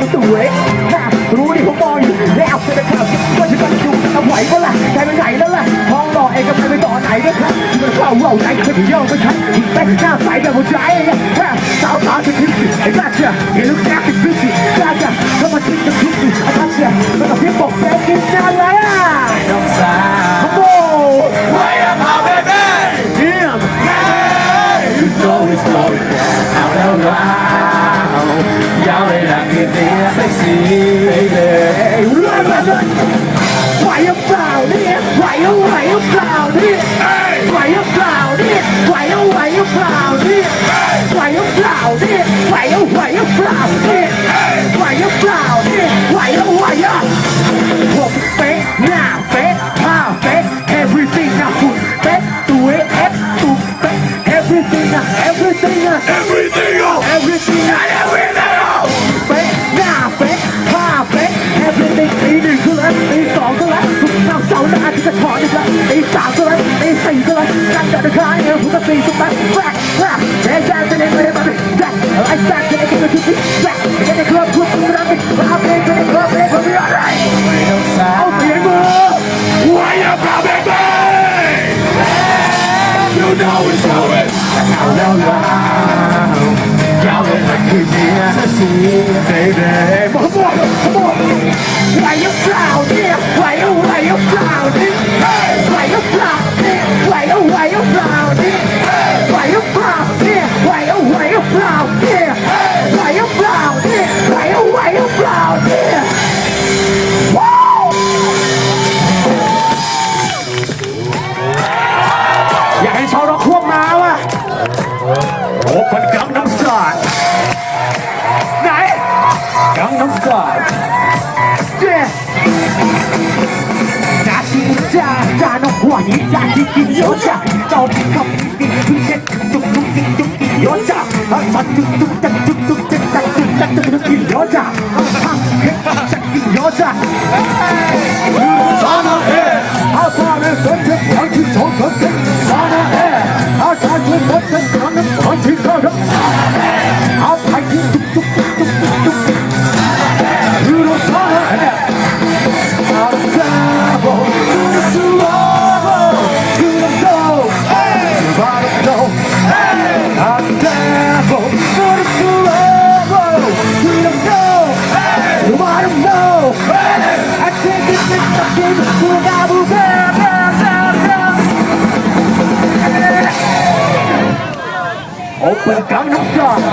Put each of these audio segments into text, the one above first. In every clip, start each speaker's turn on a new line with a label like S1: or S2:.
S1: ก็สวยน่ารู้ดิผมมองอยู่แล้วจะได้ครับว่าจะกันอยู่เอาไหวก็ล่ะใครไปไหนแล้วล่ะทองหล่อเองก็ไปไปต่อไหนนะครับที่มันเข้าเว่าไหนก็ไม่ย่องก็ใช่แม่หน้าใสแบบหัวใจสาวสาวจะทิ้งสิไอ้บ้าเชื่อเห็นลูกแก้ติดพิสิกล้าจะเข้ามาทิ้งจะทิ้งสิไอ้บ้าเชื่อมันกับพี่บอกแกกินจานไรอะ
S2: น้องสาว
S1: โอ้
S2: ไว้อะพาเบเบ้
S1: เยี่ยม
S2: You know it's going ะ
S1: ผมเป๊ะหน้าเป๊ะผ้าเป๊ะ everything นะคุณเป๊ะตัวเอฟตัวเป๊ะ everything นะ everything นะ
S2: everything oh
S1: everything นะ
S2: everything oh
S1: เป๊ะหน้าเป๊ะผ้าเป๊ะ everything ตีหนึ่งก็แล้วตีสองก็แล้วทุกเช้าเสาร์หน้าที่จะถอนอีกแล้วตีสามก็แล้วตีสี่ก็แล้วตั้งแต่เช้าเอวทุกตีทุกวันแรกแรกแย่แย่จะเล่นไม่ได้ม เ Quanh Gangnam Style Này. Gangnam Style Yeah. Cha, cha nó hòa nhị cha chỉ kim yếu cha Tao bị khóc kỳ quy chết Tung tung tinh tung kỳ yếu cha Hãy mặt tung tung tăng tung tung tinh tăng tung tăng tung kỳ 会干啥？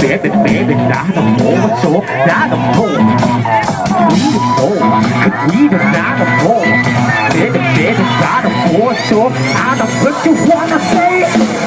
S1: Baby, baby, not a moment, so not a moment. We the more, cause we the not a more. Baby, not a more, so don't wanna say.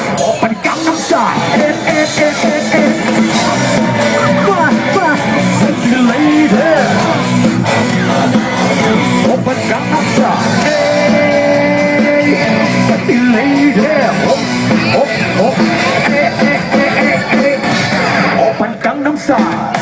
S1: start.